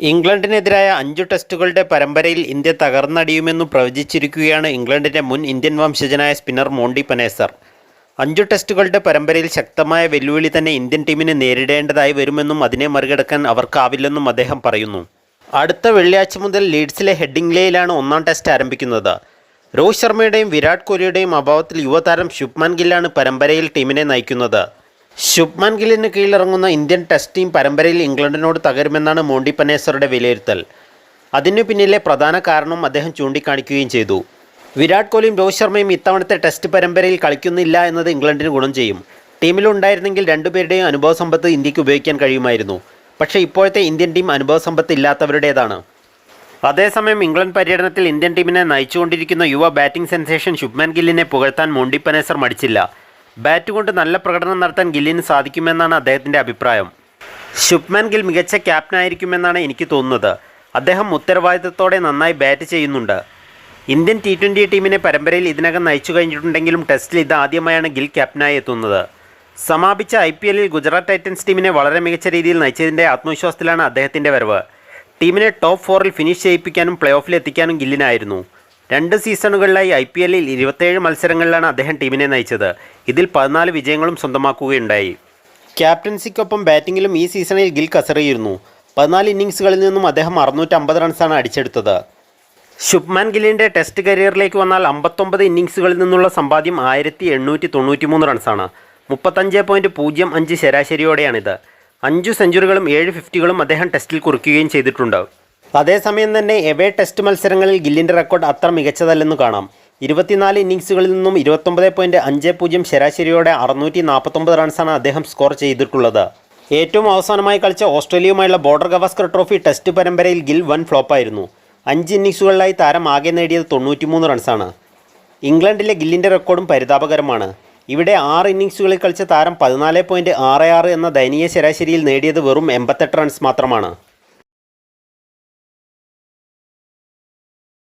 ഇംഗ്ലണ്ടിനെതിരായ അഞ്ചു ടെസ്റ്റുകളുടെ പരമ്പരയിൽ ഇന്ത്യ തകർന്നടിയുമെന്നു പ്രവചിച്ചിരിക്കുകയാണ് ഇംഗ്ലണ്ടിന്റെ മുൻ ഇന്ത്യൻ വംശജനായ സ്പിന്നർ മോണ്ടി പനേസർ. അഞ്ചു ടെസ്റ്റുകളുടെ പരമ്പരയിൽ ശക്തമായ വെല്ലുവിളി തന്നെ ഇന്ത്യൻ ടീമിന് നേരിടേണ്ടതായി വരുമെന്നും അതിനെ മറികടക്കാൻ അവർക്കാവില്ലെന്നും അദ്ദേഹം പറയുന്നു. അടുത്ത വെള്ളിയാഴ്ച മുതൽ ലീഡ്സിലെ ഹെഡിംഗ്ലേയിലാണ് ഒന്നാം ടെസ്റ്റ് ആരംഭിക്കുന്നത്. രോഹിത് ശർമ്മയുടെയും വിരാട് കോഹ്ലിയുടെയും അഭാവത്തിൽ യുവതാരം ശുഭ്മാൻ ഗില്ലാണ് പരമ്പരയിൽ ടീമിനെ നയിക്കുന്നത്. ശുഭ്മാൻ ഗില്ലിന് കീഴിലിറങ്ങുന്ന ഇന്ത്യൻ ടെസ്റ്റ് ടീം പരമ്പരയിൽ ഇംഗ്ലണ്ടിനോട് തകരുമെന്നാണ് മോണ്ടി പനേസറുടെ വിലയിരുത്തൽ. അതിനു പിന്നിലെ പ്രധാന കാരണം അദ്ദേഹം ചൂണ്ടിക്കാണിക്കുകയും ചെയ്തു. വിരാട് കോഹ്ലിയും രോഹിത് ശർമ്മയും ഇത്തവണത്തെ ടെസ്റ്റ് പരമ്പരയിൽ കളിക്കുന്നില്ല എന്നത് ഇംഗ്ലണ്ടിന് ഗുണം ചെയ്യും. ടീമിലുണ്ടായിരുന്നെങ്കിൽ രണ്ടുപേരുടെയും അനുഭവ സമ്പത്ത് ഇന്ത്യയ്ക്ക് ഉപയോഗിക്കാൻ കഴിയുമായിരുന്നു. പക്ഷേ ഇപ്പോഴത്തെ ഇന്ത്യൻ ടീം അനുഭവ സമ്പത്ത് ഇല്ലാത്തവരുടേതാണ്. അതേസമയം ഇംഗ്ലണ്ട് പര്യടനത്തിൽ ഇന്ത്യൻ ടീമിനെ നയിച്ചുകൊണ്ടിരിക്കുന്ന യുവ ബാറ്റിംഗ് സെൻസേഷൻ ശുഭ്മാൻ ഗില്ലിനെ പുകഴ്ത്താൻ മോണ്ടി പനേസർ മടിച്ചില്ല. ബാറ്റ് കൊണ്ട് നല്ല പ്രകടനം നടത്താൻ ഗില്ലിന് സാധിക്കുമെന്നാണ് അദ്ദേഹത്തിന്റെ അഭിപ്രായം. ശുഭ്മാൻ ഗിൽ മികച്ച ക്യാപ്റ്റനായിരിക്കുമെന്നാണ് എനിക്ക് തോന്നുന്നത്. അദ്ദേഹം ഉത്തരവാദിത്തത്തോടെ നന്നായി ബാറ്റ് ചെയ്യുന്നുണ്ട്. ഇന്ത്യൻ ടി ട്വന്റി ടീമിനെ പരമ്പരയിൽ ഇതിനകം നയിച്ചു കഴിഞ്ഞിട്ടുണ്ടെങ്കിലും ടെസ്റ്റിൽ ഇത് ആദ്യമായാണ് ഗിൽ ക്യാപ്റ്റനായി എത്തുന്നത്. സമാപിച്ച ഐ പി എല്ലിൽ ഗുജറാത്ത് ടൈറ്റൻസ് ടീമിനെ വളരെ മികച്ച രീതിയിൽ നയിച്ചതിന്റെ ആത്മവിശ്വാസത്തിലാണ് അദ്ദേഹത്തിന്റെ വരവ്. ടീമിനെ ടോപ്പ് ഫോറിൽ ഫിനിഷ് ചെയ്യിപ്പിക്കാനും പ്ലേ ഓഫിൽ എത്തിക്കാനും ഗില്ലിനായിരുന്നു. രണ്ട് സീസണുകളിലായി ഐ പി എല്ലിൽ ഇരുപത്തേഴ് മത്സരങ്ങളിലാണ് അദ്ദേഹം ടീമിനെ നയിച്ചത്. ഇതിൽ പതിനാല് വിജയങ്ങളും സ്വന്തമാക്കുകയുണ്ടായി. ക്യാപ്റ്റൻസിക്കൊപ്പം ബാറ്റിംഗിലും ഈ സീസണിൽ ഗിൽ കസറിയിരുന്നു. പതിനാല് ഇന്നിങ്സുകളിൽ നിന്നും അദ്ദേഹം അറുന്നൂറ്റമ്പത് റൺസാണ് അടിച്ചെടുത്തത്. ശുഭ്മാൻ ഗില്ലിന്റെ ടെസ്റ്റ് കരിയറിലേക്ക് വന്നാൽ അമ്പത്തൊമ്പത് ഇന്നിങ്സുകളിൽ നിന്നുള്ള സമ്പാദ്യം ആയിരത്തി എണ്ണൂറ്റി തൊണ്ണൂറ്റി മൂന്ന് റൺസാണ്. മുപ്പത്തഞ്ച് പോയിന്റ് പൂജ്യം അഞ്ച് ശരാശരിയോടെയാണിത്. അഞ്ചു സെഞ്ചുറികളും ഏഴ് ഫിഫ്റ്റികളും അദ്ദേഹം ടെസ്റ്റിൽ കുറിക്കുകയും ചെയ്തിട്ടുണ്ട്. അതേസമയം തന്നെ എവേ ടെസ്റ്റ് മത്സരങ്ങളിൽ ഗില്ലിന്റെ റെക്കോർഡ് അത്ര മികച്ചതല്ലെന്ന് കാണാം. ഇരുപത്തിനാല് ഇന്നിങ്സുകളിൽ നിന്നും ഇരുപത്തൊമ്പത് പോയിന്റ് അഞ്ച് പൂജ്യം ശരാശരിയോടെ അറുന്നൂറ്റി നാൽപ്പത്തൊമ്പത് റൺസാണ് അദ്ദേഹം സ്കോർ ചെയ്തിട്ടുള്ളത്. ഏറ്റവും അവസാനമായി കളിച്ച ഓസ്ട്രേലിയയുമായുള്ള ബോർഡർ ഗവാസ്കർ ട്രോഫി ടെസ്റ്റ് പരമ്പരയിൽ ഗിൽ വൻ ഫ്ലോപ്പായിരുന്നു. അഞ്ച് ഇന്നിങ്സുകളിലായി താരം ആകെ നേടിയത് തൊണ്ണൂറ്റിമൂന്ന് റൺസാണ്. ഇംഗ്ലണ്ടിലെ ഗില്ലിന്റെ റെക്കോർഡും പരിതാപകരമാണ്. ഇവിടെ ആറ് ഇന്നിങ്സുകളിൽ കളിച്ച താരം പതിനാല് പോയിന്റ് ആറ് ആറ് എന്ന ദയനീയ ശരാശരിയിൽ നേടിയത് വെറും എൺപത്തെട്ട് റൺസ് മാത്രമാണ്.